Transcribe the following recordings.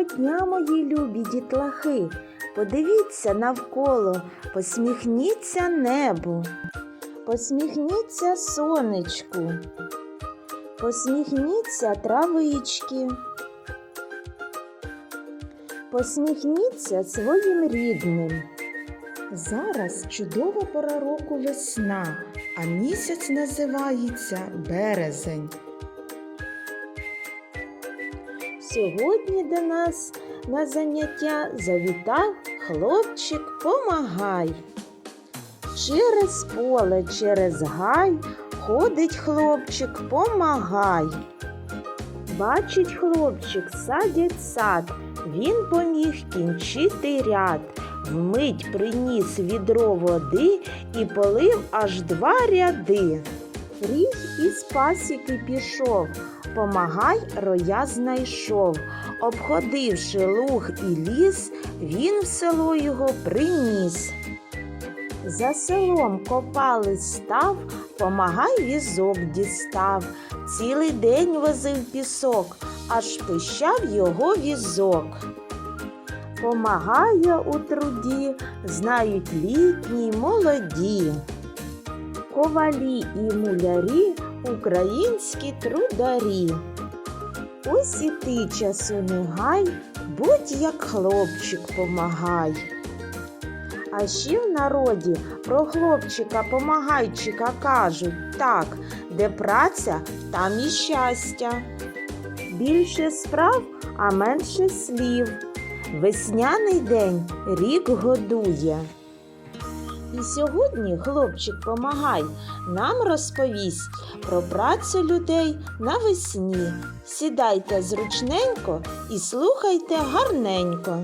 Доброго дня, мої любі дітлахи! Подивіться навколо, посміхніться небу, посміхніться сонечку, посміхніться травички, посміхніться своїм рідним. Зараз чудова пора року весна, а місяць називається березень. Сьогодні до нас на заняття завітав хлопчик Помагай. Через поле, через гай ходить хлопчик Помагай. Бачить хлопчик, садять сад, він поміг кінчити ряд. Вмить приніс відро води і полив аж два ряди. Ріг із пасіки пішов, помагай роя знайшов. Обходивши луг і ліс, він в село його приніс. За селом копали став, помагай візок дістав. Цілий день возив пісок, аж пищав його візок. Помагає у труді, знають літні молоді. Ковалі і мулярі українські трударі. Ось і ти часу не гай, будь як хлопчик помагай. А ще в народі про хлопчика помагайчика кажуть так, де праця, там і щастя. Більше справ, а менше слів. Весняний день рік годує. І сьогодні хлопчик помагай нам розповість про працю людей навесні. Сідайте зручненько і слухайте гарненько.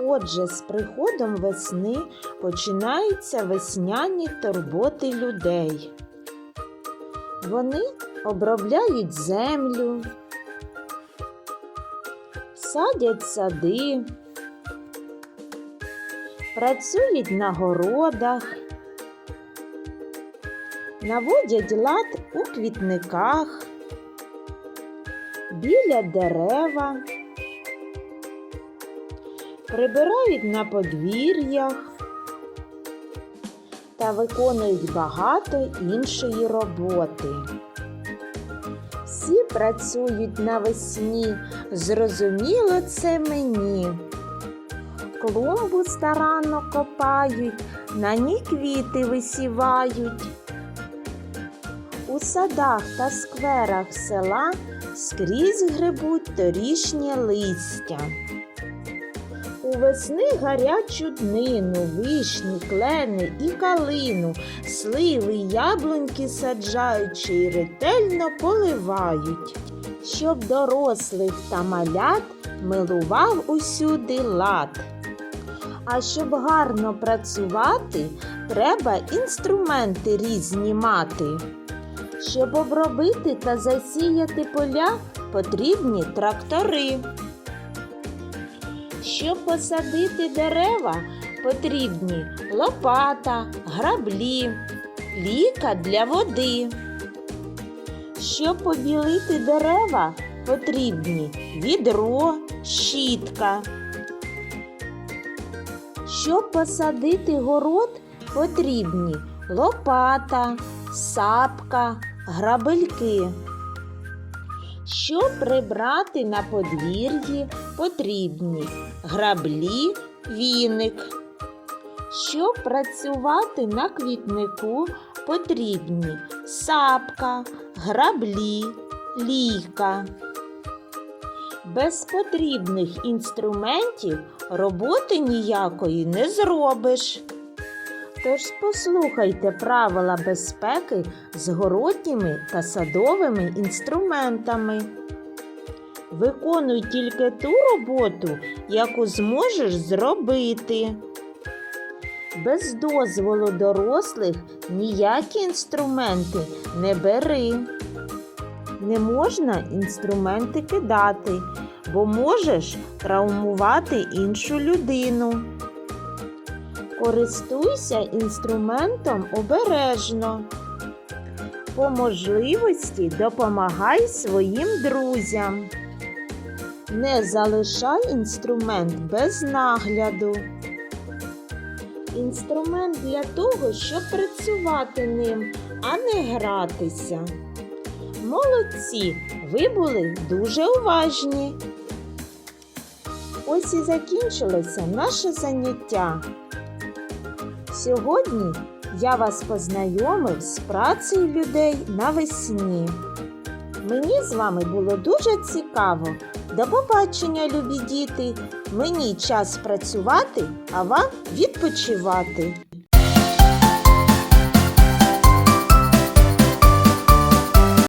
Отже, з приходом весни починаються весняні турботи людей. Вони обробляють землю, садять сади, працюють на городах, наводять лад у квітниках, біля дерева, прибирають на подвір'ях та виконують багато іншої роботи. Всі працюють навесні, зрозуміло це мені. Клумбу старанно копають, на ній квіти висівають. У садах та скверах села скрізь грибуть торішнє листя. У весни гарячу днину, вишні, клени і калину, сливи, яблуньки саджаючи й ретельно поливають, щоб дорослих та малят милував усюди лад. А щоб гарно працювати, треба інструменти різні мати. Щоб обробити та засіяти поля, потрібні трактори. Щоб посадити дерева, потрібні лопата, граблі, ліка для води. Щоб побілити дерева, потрібні відро, щітка. Щоб посадити город, потрібні лопата, сапка, грабельки. Щоб прибрати на подвір'ї, потрібні граблі, віник. Щоб працювати на квітнику, потрібні сапка, граблі, лійка. Без потрібних інструментів роботи ніякої не зробиш. Тож послухайте правила безпеки з городніми та садовими інструментами. Виконуй тільки ту роботу, яку зможеш зробити. Без дозволу дорослих ніякі інструменти не бери. Не можна інструменти кидати, бо можеш травмувати іншу людину. Користуйся інструментом обережно. По можливості допомагай своїм друзям. Не залишай інструмент без нагляду. Інструмент для того, щоб працювати ним, а не гратися. Молодці, ви були дуже уважні. Ось і закінчилося наше заняття. Сьогодні я вас познайомив з працею людей навесні. Мені з вами було дуже цікаво. До побачення, любі діти! Мені час працювати, а вам відпочивати.